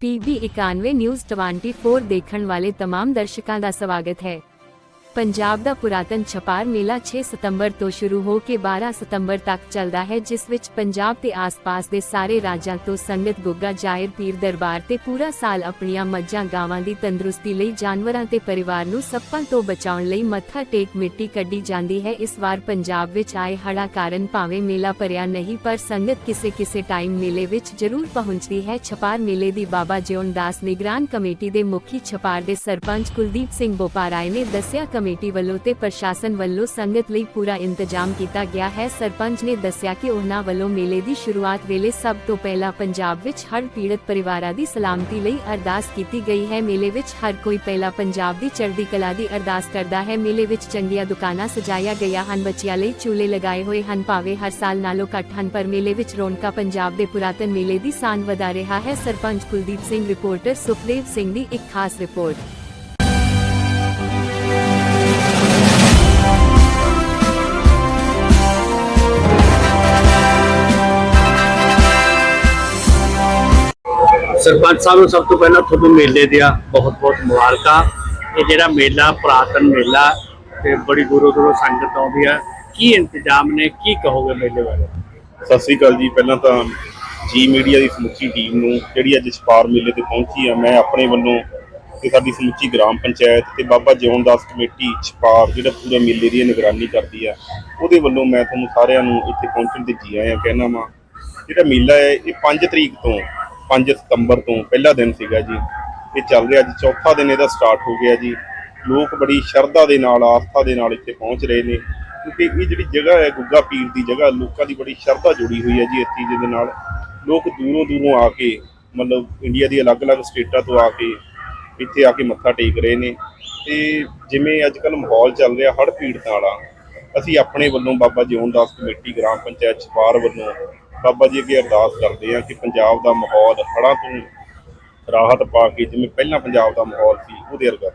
PB 91 news 24 ਦੇਖਣ ਵਾਲੇ तमाम ਦਰਸ਼ਕਾਂ ਦਾ ਸਵਾਗਤ ਹੈ ਪੰਜਾਬ ਦਾ ਪੁਰਾਤਨ ਛਪਾਰ ਮੇਲਾ 6 ਸਤੰਬਰ ਤੋਂ ਸ਼ੁਰੂ ਹੋ ਕੇ 12 ਸਤੰਬਰ ਤੱਕ ਚੱਲਦਾ ਹੈ, ਜਿਸ ਵਿੱਚ ਪੰਜਾਬ ਤੇ ਆਸ-ਪਾਸ ਦੇ ਸਾਰੇ ਰਾਜਾਂ ਤੋਂ ਸੰਗਤ ਗੁੱਗਾ ਜਾਇਰ ਪੀਰ ਦਰਬਾਰ ਤੇ ਪੂਰਾ ਸਾਲ ਆਪਣੀਆਂ ਮੱਝਾਂ ਗਾਵਾਂ ਦੀ ਤੰਦਰੁਸਤੀ ਲਈ, ਜਾਨਵਰਾਂ ਤੇ ਪਰਿਵਾਰ ਨੂੰ ਸੱਪਾਂ ਤੋਂ ਬਚਾਉਣ ਲਈ ਮੱਥਾ ਟੇਕ ਮਿੱਟੀ ਕੱਢੀ ਜਾਂਦੀ ਹੈ। ਇਸ ਵਾਰ ਪੰਜਾਬ ਵਿੱਚ ਆਏ ਹੜ੍ਹਾਂ ਕਾਰਨ ਭਾਵੇਂ ਮੇਲਾ ਭਰਿਆ ਨਹੀਂ, ਪਰ ਸੰਗਤ ਕਿਸੇ ਕਿਸੇ ਟਾਈਮ ਮੇਲੇ ਵਿੱਚ ਜ਼ਰੂਰ ਪਹੁੰਚਦੀ ਹੈ। ਛਪਾਰ ਮੇਲੇ ਦੀ ਬਾਬਾ ਜਿਉਣ ਦਾਸ ਨਿਗਰਾਨ ਕਮੇਟੀ ਦੇ ਮੁਖੀ ਛਪਾਰ ਦੇ ਸਰਪੰਚ ਕੁਲਦੀਪ ਸਿੰਘ ਬੋਪਾਰਾਏ ਨੇ ਦੱਸਿਆ ਕਮੇਟੀ ਵੱਲੋਂ ਤੇ ਪ੍ਰਸ਼ਾਸਨ ਵੱਲੋਂ ਸੰਗਤ ਲਈ ਪੂਰਾ ਇੰਤਜ਼ਾਮ ਕੀਤਾ ਗਿਆ ਹੈ। ਸਰਪੰਚ ਨੇ ਦੱਸਿਆ ਕਿ ਉਹਨਾਂ ਵੱਲੋਂ ਮੇਲੇ ਦੀ ਸ਼ੁਰੂਆਤ ਵੇਲੇ ਸਭ ਤੋਂ ਪਹਿਲਾਂ ਪੰਜਾਬ ਵਿੱਚ ਹੜ੍ਹ ਪੀੜਤ ਪਰਿਵਾਰਾਂ ਦੀ ਸਲਾਮਤੀ ਲਈ ਅਰਦਾਸ ਕੀਤੀ ਗਈ ਹੈ। ਮੇਲੇ ਵਿੱਚ ਹਰ ਕੋਈ ਪਹਿਲਾਂ ਪੰਜਾਬ ਦੀ ਚੜ੍ਹਦੀ ਕਲਾ ਦੀ ਅਰਦਾਸ ਕਰਦਾ ਹੈ। ਮੇਲੇ ਵਿੱਚ ਚੰਗੀਆਂ ਦੁਕਾਨਾਂ ਸਜਾਇਆ ਗਿਆ ਹਨ। ਬੱਚਿਆਂ ਲਈ ਝੂਲੇ ਲਗਾਏ ਹੋਏ ਹਨ। ਭਾਵੇਂ ਹਰ ਸਾਲ ਨਾਲੋਂ ਘੱਟ ਹਨ, ਪਰ ਮੇਲੇ ਵਿੱਚ ਰੌਣਕਾਂ ਪੰਜਾਬ ਦੇ ਪੁਰਾਤਨ ਮੇਲੇ ਦੀ ਸਾਨ ਵਧਾ ਰਿਹਾ ਹੈ। ਸਰਪੰਚ ਕੁਲਦੀਪ ਸਿੰਘ, ਰਿਪੋਰਟਰ ਸੁਖਦੇਵ ਸਿੰਘ ਦੀ ਇੱਕ ਖਾਸ ਰਿਪੋਰਟ। ਸਰਪੰਚ ਸਾਹਿਬ ਨੂੰ ਸਭ ਤੋਂ ਪਹਿਲਾਂ ਤੁਹਾਨੂੰ ਮੇਲੇ ਦੀਆਂ ਬਹੁਤ-ਬਹੁਤ ਮੁਬਾਰਕਾਂ। ਇਹ ਜਿਹੜਾ ਮੇਲਾ, ਪੁਰਾਤਨ ਮੇਲਾ, ਤੇ ਬੜੀ ਦੂਰੋਂ ਦੂਰੋਂ ਸੰਗਤ ਆਉਂਦੀ ਹੈ ਕੀ ਇੰਤਜ਼ਾਮ ਨੇ? ਕੀ ਕਹੋਗੇ ਮੇਲੇ ਬਾਰੇ? ਸਤਿ ਸ੍ਰੀ ਅਕਾਲ ਜੀ। ਪਹਿਲਾਂ ਤਾਂ ਜੀ ਮੀਡੀਆ ਦੀ ਸਮੁੱਚੀ ਟੀਮ ਨੂੰ, ਜਿਹੜੀ ਅੱਜ ਛਪਾਰ ਮੇਲੇ ਤੇ ਪਹੁੰਚੀ ਆ, ਮੈਂ ਆਪਣੇ ਵੱਲੋਂ ਤੇ ਸਾਡੀ ਸਮੁੱਚੀ ਗ੍ਰਾਮ ਪੰਚਾਇਤ ਤੇ ਬਾਬਾ ਜਿਉਣ ਦਾਸ ਕਮੇਟੀ ਛਪਾਰ ਜਿਹੜਾ ਪੂਰੇ ਮੇਲੇ ਦੀ ਨਿਗਰਾਨੀ ਕਰਦੀ ਆ, ਉਹਦੇ ਵੱਲੋਂ ਮੈਂ ਤੁਹਾਨੂੰ ਸਾਰਿਆਂ ਨੂੰ ਇੱਥੇ ਪਹੁੰਚਣ ਤੇ ਜੀ ਆਇਆਂ, ਕਹਿਣਾ ਵਾਂ। ਜਿਹੜਾ ਮੇਲਾ ਹੈ, ਇਹ 5 ਤਰੀਕ ਤੋਂ 5 ਸਤੰਬਰ ਤੋਂ ਪਹਿਲਾ ਦਿਨ ਸੀਗਾ ਜੀ। ਇਹ ਚੱਲ ਰਿਹਾ ਅੱਜ ਚੌਥਾ ਦਿਨ ਇਹਦਾ ਸਟਾਰਟ ਹੋ ਗਿਆ ਜੀ। ਲੋਕ ਬੜੀ ਸ਼ਰਧਾ ਦੇ ਨਾਲ, ਆਸਥਾ ਦੇ ਨਾਲ ਇੱਥੇ ਪਹੁੰਚ ਰਹੇ ਨੇ। ਕਿਉਂਕਿ ਇਹ ਜਿਹੜੀ ਜਗ੍ਹਾ ਹੈ, ਗੁੱਗਾ ਪੀਰ ਦੀ ਜਗ੍ਹਾ, ਲੋਕਾਂ ਦੀ ਬੜੀ ਸ਼ਰਧਾ ਜੁੜੀ ਹੋਈ ਹੈ ਜੀ ਇਸ ਚੀਜ਼ ਦੇ ਨਾਲ। ਲੋਕ ਦੂਰੋਂ ਦੂਰੋਂ ਆ ਕੇ, ਮਤਲਬ ਇੰਡੀਆ ਦੀ ਅਲੱਗ-ਅਲੱਗ ਸਟੇਟਾਂ ਤੋਂ ਆ ਕੇ ਇੱਥੇ ਆ ਕੇ ਮੱਥਾ ਟੇਕ ਰਹੇ ਨੇ। ਤੇ ਜਿਵੇਂ ਅੱਜ ਕੱਲ ਮਾਹੌਲ ਚੱਲ ਰਿਹਾ, ਹੜ੍ਹ ਪੀੜਤਾਂ ਵਾਲਾ, ਅਸੀਂ ਆਪਣੇ ਵੱਲੋਂ ਬਾਬਾ ਜਿਉਣ ਦਾਸ ਕਮੇਟੀ, ਗ੍ਰਾਮ ਪੰਚਾਇਤ ਛਪਾਰ ਵੱਲੋਂ ਬਾਬਾ ਜੀ ਅੱਗੇ ਅਰਦਾਸ ਕਰਦੇ ਹਾਂ ਕਿ ਪੰਜਾਬ ਦਾ ਮਾਹੌਲ ਹੜ੍ਹਾਂ ਤੋਂ ਰਾਹਤ ਪਾ ਕੇ ਜਿਵੇਂ ਪਹਿਲਾਂ ਪੰਜਾਬ ਦਾ ਮਾਹੌਲ ਸੀ, ਉਹਦੇ ਵਰਗਾ